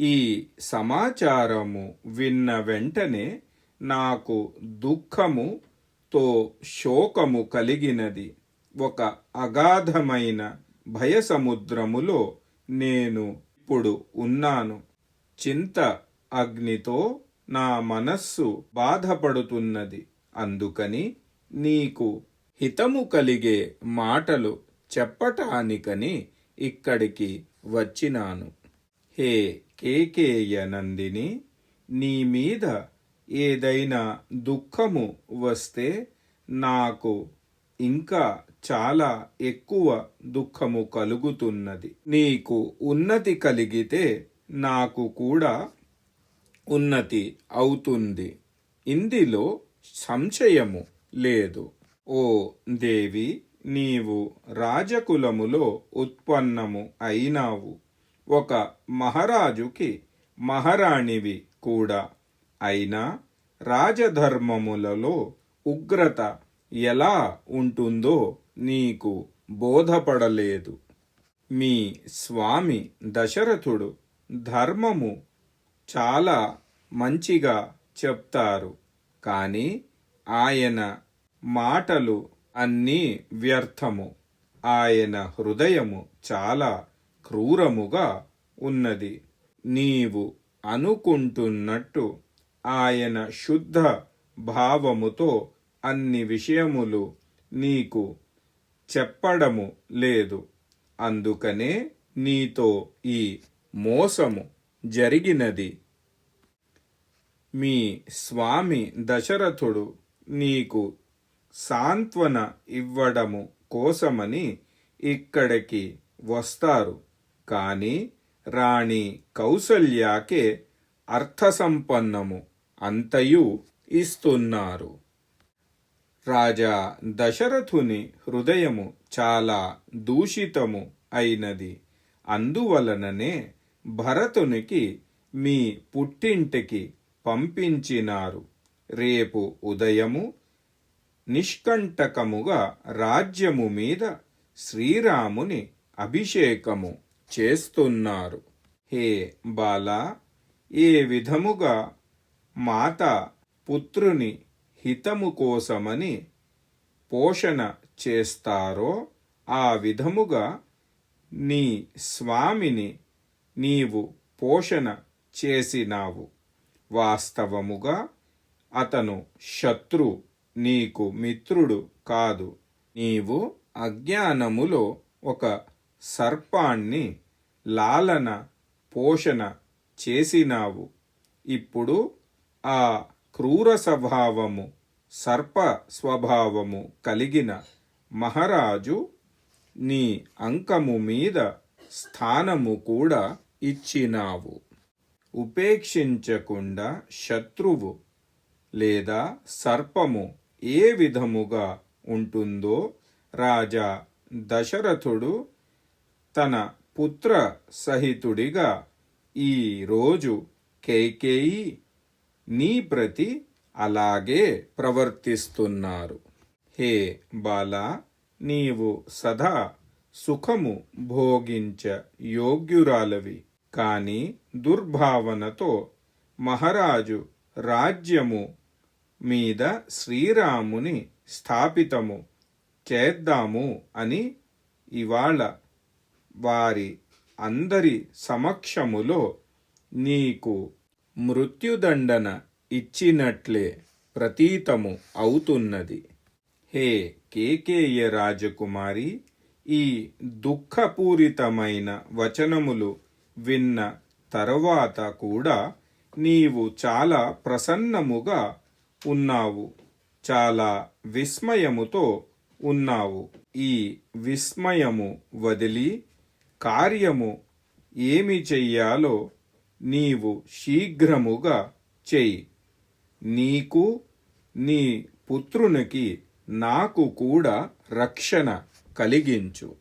ఈ సమాచారము విన్న వెంటనే నాకు దుఃఖముతో శోకము కలిగినది. ఒక అగాధమైన భయసముద్రములో నేను ఇప్పుడు ఉన్నాను. చింత అగ్నితో నా మనస్సు బాధపడుతున్నది. అందుకని నీకు హితము కలిగే మాటలు చెప్పటానికని ఇక్కడికి వచ్చినాను. హే కేకేయ నందిని నీ మీద ఏదైనా దుఃఖము వస్తే నాకు ఇంకా చాలా ఎక్కువ దుఃఖము కలుగుతున్నది. నీకు ఉన్నతి కలిగితే నాకు కూడా ఉన్నతి అవుతుంది. ఇందులో సంశయము లేదు. ఓ దేవి నీవు రాజకులములో ఉత్పన్నము అయినావు. ఒక మహారాజుకి మహారాణివి కూడా అయినా రాజధర్మములలో ఉగ్రత ఎలా ఉంటుందో నీకు బోధపడలేదు. మీ స్వామి దశరథుడు ధర్మము చాలా మంచిగా చెప్తారు. కానీ ఆయన మాటలు అన్నీ వ్యర్థము. ఆయన హృదయము చాలా క్రూరముగా ఉన్నది. నీవు అనుకుంటున్నట్టు ఆయన శుద్ధ భావముతో అన్ని విషయములు నీకు చెప్పడము లేదు. అందుకనే నీతో ఈ మోసము జరిగినది. మీ స్వామి దశరథుడు నీకు సాంత్వన ఇవ్వడము కోసమని ఇక్కడికి వస్తారు. కాని రాణి కౌసల్యాకే అర్థసంపన్నము అంతయు ఇస్తున్నారు. రాజా దశరథుని హృదయము చాలా దూషితము అయినది. అందువలననే భరతునికి మీ పుట్టింటికి పంపించినారు. రేపు ఉదయము నిష్కంటకముగా రాజ్యము మీద శ్రీరాముని అభిషేకము. చేస్తున్నారు. హే బాలా ఏ విధముగా మాత పుత్రుని హితము కోసమని పోషణ చేస్తారో ఆ విధముగా నీ స్వామిని నీవు పోషణ చేసినావు. వాస్తవముగా అతను శత్రు నీకు మిత్రుడు కాదు. నీవు అజ్ఞానములో ఒక సర్పాన్ని లాలన పోషణ చేసినావు. ఇప్పుడు ఆ క్రూర స్వభావము సర్ప స్వభావము కలిగిన మహారాజు నీ అంకము మీద స్థానము కూడా ఇచ్చినావు. ఉపేక్షించకుండా శత్రువు లేదా సర్పము ఏ విధముగా ఉంటుందో రాజా దశరథుడు తన పుత్ర సహితుడిగా ఈరోజు కేకేయి నీ ప్రతి అలాగే ప్రవర్తిస్తున్నారు. హే బాలా నీవు సదా సుఖము భోగించ యోగ్యురాలవి. కాని దుర్భావనతో మహారాజు రాజ్యము మీద శ్రీరాముని స్థాపితము చేద్దాము అని ఇవాళ వారి అందరి సమక్షములో నీకు మృత్యుదండన ఇచ్చినట్లే ప్రతీతము అవుతున్నది. హే కేకేయ రాజకుమారి ఈ దుఃఖపూరితమైన వచనములు విన్న తరువాత కూడా నీవు చాలా ప్రసన్నముగా ఉన్నావు. చాలా విస్మయముతో ఉన్నావు. ఈ విస్మయము వదిలి కార్యము ఏమి చెయ్యాలో నీవు శీఘ్రముగా చెయ్యి. నీకు నీ పుత్రునికి నాకు కూడా రక్షణ కలిగించు.